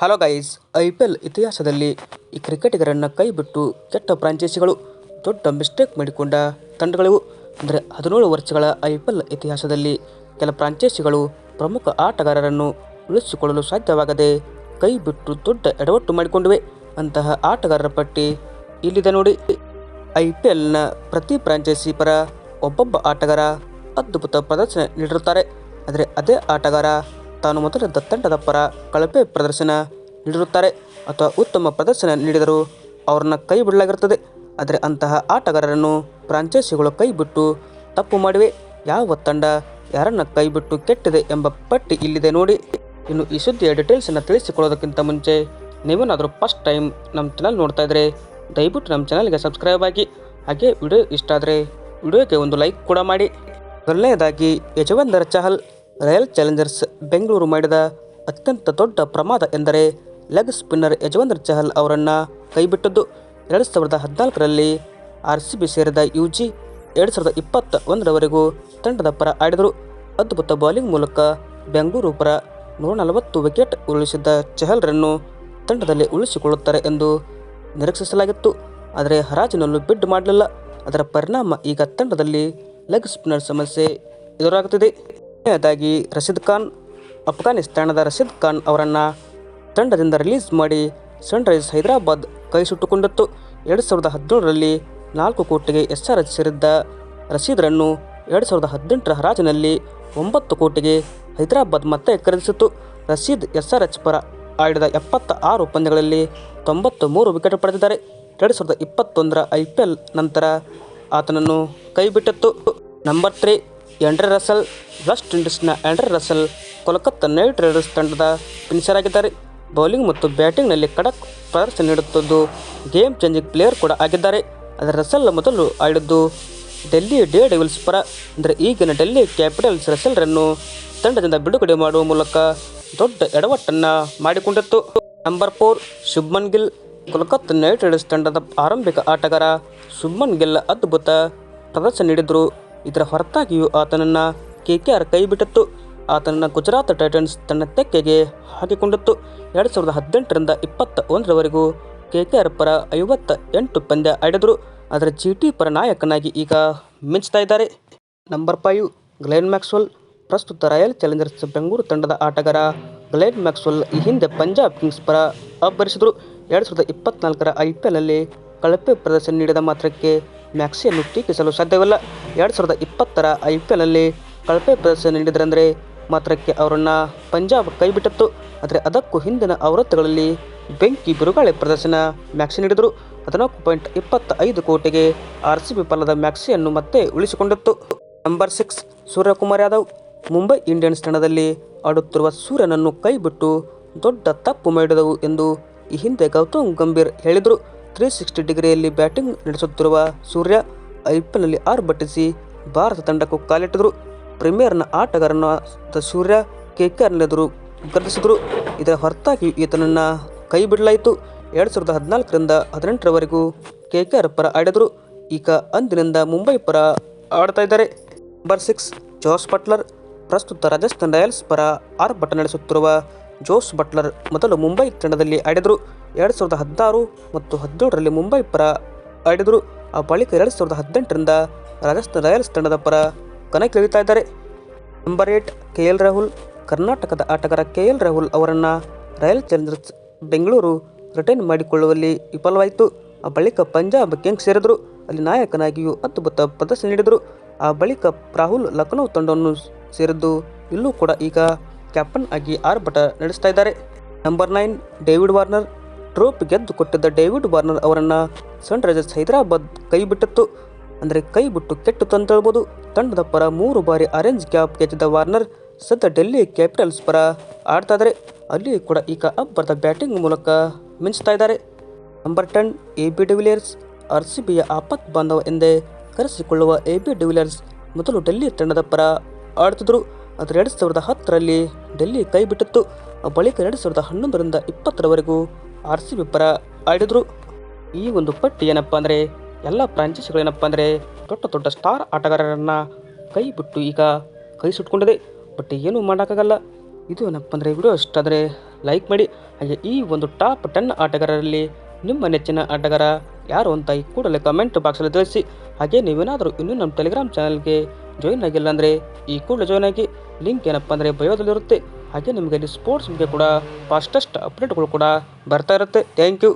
Hello guys I P L ಇತಿಹಾಸದಲ್ಲಿ ಈ ಕ್ರಿಕೆಟಿಗರನ್ನು ಕೈಬಿಟ್ಟು ಕೆಟ್ಟ ಫ್ರಾಂಚೈಸಿಗಳು ದೊಡ್ಡ ಮಿಸ್ಟೇಕ್ ಮಾಡಿಕೊಂಡ ತಂಡಗಳಿವು. ಅಂದರೆ ಹದಿನೇಳು ವರ್ಷಗಳ ಐ ಪಿ ಎಲ್ ಇತಿಹಾಸದಲ್ಲಿ ಕೆಲ ಫ್ರಾಂಚೈಸಿಗಳು ಪ್ರಮುಖ ಆಟಗಾರರನ್ನು ಉಳಿಸಿಕೊಳ್ಳಲು ಸಾಧ್ಯವಾಗದೆ ಕೈ ಬಿಟ್ಟು ದೊಡ್ಡ ಎಡವಟ್ಟು ಮಾಡಿಕೊಂಡಿವೆ. ಅಂತಹ ಆಟಗಾರರ ಪಟ್ಟಿ ಇಲ್ಲಿದೆ ನೋಡಿ. ಐ ಪಿ ಎಲ್ನ ಪ್ರತಿ ಫ್ರಾಂಚೈಸಿ ಪರ ಒಬ್ಬೊಬ್ಬ ಆಟಗಾರ ಅದ್ಭುತ ಪ್ರದರ್ಶನ ನೀಡಿರುತ್ತಾರೆ. ಆದರೆ ಅದೇ ಆಟಗಾರ ತಾನು ಮೊದಲಿದ್ದ ತಂಡದ ಪರ ಕಳಪೆ ಪ್ರದರ್ಶನ ನೀಡಿರುತ್ತಾರೆ. ಅಥವಾ ಉತ್ತಮ ಪ್ರದರ್ಶನ ನೀಡಿದರೂ ಅವರನ್ನು ಕೈ ಬಿಡಲಾಗಿರುತ್ತದೆ. ಆದರೆ ಅಂತಹ ಆಟಗಾರರನ್ನು ಫ್ರಾಂಚೈಸಿಗಳು ಕೈ ಬಿಟ್ಟು ತಪ್ಪು ಮಾಡಿವೆ. ಯಾವ ತಂಡ ಯಾರನ್ನು ಕೈ ಬಿಟ್ಟು ಕೆಟ್ಟಿದೆ ಎಂಬ ಪಟ್ಟಿ ಇಲ್ಲಿದೆ ನೋಡಿ. ಇನ್ನು ಈ ಸುದ್ದಿಯ ಡೀಟೇಲ್ಸನ್ನು ತಿಳಿಸಿಕೊಳ್ಳೋದಕ್ಕಿಂತ ಮುಂಚೆ ನೀವೇನಾದರೂ ಫಸ್ಟ್ ಟೈಮ್ ನಮ್ಮ ಚಾನಲ್ ನೋಡ್ತಾ ಇದ್ದರೆ ದಯವಿಟ್ಟು ನಮ್ಮ ಚಾನಲ್ಗೆ ಸಬ್ಸ್ಕ್ರೈಬ್ ಆಗಿ. ಹಾಗೆ ವಿಡಿಯೋ ಇಷ್ಟ ಆದರೆ ವಿಡಿಯೋಗೆ ಒಂದು ಲೈಕ್ ಕೂಡ ಮಾಡಿ. ಮೊದಲನೆಯದಾಗಿ ಯಜವಂದರ್ ಚಹಲ್. ರಾಯಲ್ ಚಾಲೆಂಜರ್ಸ್ ಬೆಂಗಳೂರು ಮಾಡಿದ ಅತ್ಯಂತ ದೊಡ್ಡ ಪ್ರಮಾದ ಎಂದರೆ ಲೆಗ್ ಸ್ಪಿನ್ನರ್ ಯಜವಂದರ್ ಚಹಲ್ ಅವರನ್ನು ಕೈಬಿಟ್ಟದ್ದು. ಎರಡು ಸಾವಿರದ ಹದಿನಾಲ್ಕರಲ್ಲಿ ಆರ್ ಸಿ ಬಿ ಸೇರಿದ ಯು ಜಿ ಎರಡು ಸಾವಿರದ ಇಪ್ಪತ್ತ ಒಂದರವರೆಗೂ ತಂಡದ ಪರ ಆಡಿದರು. ಅದ್ಭುತ ಬೌಲಿಂಗ್ ಮೂಲಕ ಬೆಂಗಳೂರು ಪರ ನೂರ ನಲವತ್ತು ವಿಕೆಟ್ ಉರುಳಿಸಿದ್ದ ಚಹಲ್ರನ್ನು ತಂಡದಲ್ಲಿ ಉಳಿಸಿಕೊಳ್ಳುತ್ತಾರೆ ಎಂದು ನಿರೀಕ್ಷಿಸಲಾಗಿತ್ತು. ಆದರೆ ಹರಾಜಿನಲ್ಲೂ ಬಿಡ್ ಮಾಡಲಿಲ್ಲ. ಅದರ ಪರಿಣಾಮ ಈಗ ತಂಡದಲ್ಲಿ ಲೆಗ್ ಸ್ಪಿನ್ನರ್ ಸಮಸ್ಯೆ ಎದುರಾಗುತ್ತಿದೆ. ಕೊನೆಯದಾಗಿ ರಶೀದ್ ಖಾನ್, ಅಫ್ಘಾನಿಸ್ತಾನದ ರಶೀದ್ ಖಾನ್ ಅವರನ್ನು ತಂಡದಿಂದ ರಿಲೀಸ್ ಮಾಡಿ ಸನ್ರೈಸ್ ಹೈದರಾಬಾದ್ ಕೈ ಸುಟ್ಟುಕೊಂಡಿತ್ತು. ಎರಡು ಸಾವಿರದ ಹದಿನೇಳರಲ್ಲಿ ನಾಲ್ಕು ಕೋಟಿಗೆ ಎಸ್ ಆರ್ ಎಚ್ ಸೇರಿದ್ದ ರಶೀದ್ರನ್ನು ಎರಡು ಸಾವಿರದ ಹದಿನೆಂಟರ ಹರಾಜಿನಲ್ಲಿ ಒಂಬತ್ತು ಕೋಟಿಗೆ ಹೈದರಾಬಾದ್ ಮತ್ತೆ ಖರೀದಿಸಿತು ರಶೀದ್ ಎಸ್ ಆರ್ ಎಚ್ ಪರ ಆಡಿದ ಎಪ್ಪತ್ತ ಆರು ಪಂದ್ಯಗಳಲ್ಲಿ ತೊಂಬತ್ತು ಮೂರು ವಿಕೆಟ್ ಪಡೆದಿದ್ದಾರೆ. ಎರಡು ಸಾವಿರದ ಇಪ್ಪತ್ತೊಂದರ ಐ ಪಿ ಎಲ್ ನಂತರ ಆತನನ್ನು ಕೈಬಿಟ್ಟಿತ್ತು number three Andre Russell West ಇಂಡೀಸ್ನ Andre Russell Kolkata Knight Riders ತಂಡದ ಫಿನಿಷರ್ ಆಗಿದ್ದಾರೆ. ಬೌಲಿಂಗ್ ಮತ್ತು ಬ್ಯಾಟಿಂಗ್ನಲ್ಲಿ ಖಡಕ್ ಪ್ರದರ್ಶನ ನೀಡುತ್ತಿದ್ದು, ಗೇಮ್ ಚೇಂಜಿಂಗ್ ಪ್ಲೇಯರ್ ಕೂಡ ಆಗಿದ್ದಾರೆ. ಅದರ ರಸಲ್ ಮೊದಲು ಆಡಿದ್ದು ಡೆಲ್ಲಿ ಡೇ ಡೆವಿಲ್ಸ್ ಪರ. ಅಂದರೆ ಈಗಿನ ಡೆಲ್ಲಿ ಕ್ಯಾಪಿಟಲ್ಸ್ ರಸಲ್ರನ್ನು ತಂಡದಿಂದ ಬಿಡುಗಡೆ ಮಾಡುವ ಮೂಲಕ ದೊಡ್ಡ ಎಡವಟ್ಟನ್ನು ಮಾಡಿಕೊಂಡಿತ್ತು. Number four Shubman Gill, Kolkata Knight Riders ತಂಡದ ಆರಂಭಿಕ ಆಟಗಾರ ಶುಭ್ಮನ್ ಗಿಲ್ ಅದ್ಭುತ ಪ್ರದರ್ಶನ ನೀಡಿದರು. ಇದರ ಹೊರತಾಗಿಯೂ ಆತನನ್ನು ಕೆ ಕೆ ಆರ್ ಕೈಬಿಟ್ಟಿತ್ತು. ಆತನನ್ನು ಗುಜರಾತ್ ಟೈಟನ್ಸ್ ತನ್ನ ತೆಕ್ಕೆಗೆ ಹಾಕಿಕೊಂಡಿತ್ತು. ಎರಡು ಸಾವಿರದ ಹದಿನೆಂಟರಿಂದ ಇಪ್ಪತ್ತ ಒಂದರವರೆಗೂ ಕೆ ಕೆ ಆರ್ ಪರ ಐವತ್ತ ಎಂಟು ಪಂದ್ಯ ಆಡಿದರು. ಅದರ ಜಿ ಟಿ ಪರ ನಾಯಕನಾಗಿ ಈಗ ಮಿಂಚ್ತಾ ಇದ್ದಾರೆ. Number five, Glenn Maxwell. ಪ್ರಸ್ತುತ ರಾಯಲ್ ಚಾಲೆಂಜರ್ಸ್ ಬೆಂಗಳೂರು ತಂಡದ ಆಟಗಾರ ಗ್ಲೆನ್ ಮ್ಯಾಕ್ಸ್ವೆಲ್ ಈ ಹಿಂದೆ ಪಂಜಾಬ್ ಕಿಂಗ್ಸ್ ಪರ ಅಬ್ಬರಿಸಿದರು. ಎರಡು ಸಾವಿರದ ಇಪ್ಪತ್ನಾಲ್ಕರ ಐ ಪಿ ಎಲ್ನಲ್ಲಿ ಕಳಪೆ ಪ್ರದರ್ಶನ ನೀಡಿದ ಮಾತ್ರಕ್ಕೆ ಮ್ಯಾಕ್ಸಿಯನ್ನು ಟೀಕಿಸಲು ಸಾಧ್ಯವಿಲ್ಲ. ಎರಡು ಸಾವಿರದ ಇಪ್ಪತ್ತರ ಐ ಪಿ ಎಲ್ನಲ್ಲಿ ಕಳಪೆ ಪ್ರದರ್ಶನ ನೀಡಿದರೆಂದರೆ ಮಾತ್ರಕ್ಕೆ ಅವರನ್ನು ಪಂಜಾಬ್ ಕೈಬಿಟ್ಟಿತ್ತು. ಆದರೆ ಅದಕ್ಕೂ ಹಿಂದಿನ ಆವೃತ್ತಿಗಳಲ್ಲಿ ಬೆಂಕಿ ಬಿರುಗಾಳಿ ಪ್ರದರ್ಶನ ಮ್ಯಾಕ್ಸಿ ನೀಡಿದರು. ಹದಿನಾಲ್ಕು ಪಾಯಿಂಟ್ ಇಪ್ಪತ್ತ ಐದು ಕೋಟಿಗೆ ಆರ್ ಸಿ ಬಿ ಪಲದ ಮ್ಯಾಕ್ಸಿಯನ್ನು ಮತ್ತೆ ಉಳಿಸಿಕೊಂಡಿತ್ತು. Number six Suryakumar Yadav. Mumbai Indians ತಂಡದಲ್ಲಿ ಆಡುತ್ತಿರುವ ಸೂರ್ಯನನ್ನು ಕೈಬಿಟ್ಟು ದೊಡ್ಡ ತಪ್ಪು ಮಾಡಿದವು ಎಂದು ಈ ಹಿಂದೆ ಗೌತಮ್ ಗಂಭೀರ್ ಹೇಳಿದರು. ತ್ರೀ ಸಿಕ್ಸ್ಟಿ ಡಿಗ್ರಿಯಲ್ಲಿ ಬ್ಯಾಟಿಂಗ್ ನಡೆಸುತ್ತಿರುವ ಸೂರ್ಯ ಐ ಪಿ ಎಲ್ನಲ್ಲಿ ಆರ್ಭಟಿಸಿ ಭಾರತ ತಂಡಕ್ಕೂ ಕಾಲಿಟ್ಟಿದರು. ಪ್ರೀಮಿಯರ್ನ ಆಟಗಾರನ ಸೂರ್ಯ ಕೆ ಕೆ ಆರ್ನೆದುರು ಗರ್ಜಿಸಿದರು. ಇದರ ಹೊರತಾಗಿ ಈತನನ್ನು ಕೈ ಬಿಡಲಾಯಿತು. ಎರಡು ಸಾವಿರದ ಹದಿನಾಲ್ಕರಿಂದ ಹದಿನೆಂಟರವರೆಗೂ ಕೆ ಕೆ ಆರ್ ಪರ ಆಡಿದರು. ಈಗ ಅಂದಿನಿಂದ ಮುಂಬೈ ಪರ ಆಡ್ತಾ ಇದ್ದಾರೆ. Number six Jos Buttler. ಪ್ರಸ್ತುತ ರಾಜಸ್ಥಾನ್ ರಾಯಲ್ಸ್ ಪರ ಆರ್ಭಟ ನಡೆಸುತ್ತಿರುವ ಜೋಸ್ ಬಟ್ಲರ್ ಮೊದಲು ಮುಂಬೈ ತಂಡದಲ್ಲಿ ಆಡಿದರು. ಎರಡು ಸಾವಿರದ ಹದಿನಾರು ಮತ್ತು ಹದಿನೇಳರಲ್ಲಿ ಮುಂಬೈ ಪರ ಆಡಿದರು. ಆ ಬಳಿಕ ಎರಡು ಸಾವಿರದ ಹದಿನೆಂಟರಿಂದ ರಾಜಸ್ಥಾನ್ ರಾಯಲ್ಸ್ ತಂಡದ ಪರ ಕಣಕ್ಕಿಳಿಯುತ್ತಾ ಇದ್ದಾರೆ. Number eight K L Rahul ಕರ್ನಾಟಕದ ಆಟಗಾರ ಕೆ ಎಲ್ ರಾಹುಲ್ ಅವರನ್ನು ರಾಯಲ್ ಚಾಲೆಂಜರ್ಸ್ ಬೆಂಗಳೂರು ರಿಟೈನ್ ಮಾಡಿಕೊಳ್ಳುವಲ್ಲಿ ವಿಫಲವಾಯಿತು. ಆ ಬಳಿಕ ಪಂಜಾಬ್ ಕಿಂಗ್ಸ್ ಸೇರಿದರು. ಅಲ್ಲಿ ನಾಯಕನಾಗಿಯೂ ಅದ್ಭುತ ಪ್ರದರ್ಶನ ನೀಡಿದರು. ಆ ಬಳಿಕ ರಾಹುಲ್ ಲಖನೌ ತಂಡವನ್ನು ಸೇರಿದ್ದು ಇಲ್ಲೂ ಕೂಡ ಈಗ ಕ್ಯಾಪ್ಟನ್ ಆಗಿ ಆರ್ಭಟ ನಡೆಸ್ತಾ ಇದ್ದಾರೆ. Number nine David Warner trophy ಗೆದ್ದು ಕೊಟ್ಟಿದ್ದ ಡೇವಿಡ್ ವಾರ್ನರ್ ಅವರನ್ನು ಸನ್ ಹೈದರಾಬಾದ್ ಕೈ ಬಿಟ್ಟಿತ್ತು. ಅಂದರೆ ಕೈ ಬಿಟ್ಟು ಕೆಟ್ಟು ಅಂತ ಹೇಳ್ಬೋದು ತಂಡದ ಪರ ಮೂರು ಬಾರಿ ಆರೆಂಜ್ ಕ್ಯಾಪ್ ಗೆದ್ದಿದ್ದ ವಾರ್ನರ್ ಸದ್ಯ ಡೆಲ್ಲಿ ಕ್ಯಾಪಿಟಲ್ಸ್ ಪರ ಆಡ್ತಾ ಇದ್ದಾರೆ ಅಲ್ಲಿ ಕೂಡ ಈಗ ಅಬ್ಬರದ ಬ್ಯಾಟಿಂಗ್ ಮೂಲಕ ಮಿಂಚ್ತಾ ಇದ್ದಾರೆ number ten A B de Villiers R C ಬಿಯ ಆಪತ್ ಬಾಂಧವ ಎಂದೇ ಕರೆಸಿಕೊಳ್ಳುವ ಎ ಬಿ ಡಿವಿಲಿಯರ್ಸ್ ಮೊದಲು ಡೆಲ್ಲಿ ತಂಡದ ಪರ ಆಡ್ತಿದ್ರು. ಆದರೆ ಎರಡು ಸಾವಿರದ ಹತ್ತರಲ್ಲಿ ಡೆಲ್ಲಿ ಕೈ ಬಿಟ್ಟಿತ್ತು. ಬಳಿಕ ಎರಡು ಸಾವಿರದ ಹನ್ನೊಂದರಿಂದ ಇಪ್ಪತ್ತರವರೆಗೂ ಆರ್ ಸಿ ಬಿ ಪರ ಆಡಿದರು. ಈ ಒಂದು ಪಟ್ಟಿ ಏನಪ್ಪ ಅಂದರೆ, ಎಲ್ಲ ಫ್ರಾಂಚೈಸಿಗಳು ಏನಪ್ಪ ಅಂದರೆ, ದೊಡ್ಡ ದೊಡ್ಡ ಸ್ಟಾರ್ ಆಟಗಾರರನ್ನು ಕೈ ಬಿಟ್ಟು ಈಗ ಕೈ ಸುಟ್ಕೊಂಡಿದೆ. ಬಟ್ ಏನೂ ಮಾಡೋಕ್ಕಾಗಲ್ಲ. ಇದು ಏನಪ್ಪ ಅಂದರೆ, ವಿಡಿಯೋ ಇಷ್ಟಾದರೆ ಲೈಕ್ ಮಾಡಿ. ಹಾಗೆ ಈ ಒಂದು ಟಾಪ್ ಟೆನ್ ಆಟಗಾರರಲ್ಲಿ ನಿಮ್ಮ ನೆಚ್ಚಿನ ಆಟಗಾರ ಯಾರು ಅಂತ ಈ ಕೂಡಲೇ ಕಮೆಂಟ್ ಬಾಕ್ಸಲ್ಲಿ ತಿಳಿಸಿ. ಹಾಗೆ ನೀವೇನಾದರೂ ಇನ್ನೂ ನಮ್ಮ ಟೆಲಿಗ್ರಾಮ್ ಚಾನಲ್ಗೆ ಜಾಯಿನ್ ಆಗಿಲ್ಲ ಅಂದರೆ ಈ ಕೂಡಲೇ ಜಾಯ್ನ್ ಆಗಿ. ಲಿಂಕ್ ಏನಪ್ಪ ಅಂದರೆ ಬಯೋದಲ್ಲಿರುತ್ತೆ ಹಾಗೆ ನಿಮಗೆ ಅಲ್ಲಿ ಸ್ಪೋರ್ಟ್ಸ್ ಬಗ್ಗೆ ಕೂಡ ಫಾಸ್ಟೆಸ್ಟ್ ಅಪ್ಡೇಟ್ಗಳು ಕೂಡ ಬರ್ತಾ ಇರುತ್ತೆ. Thank you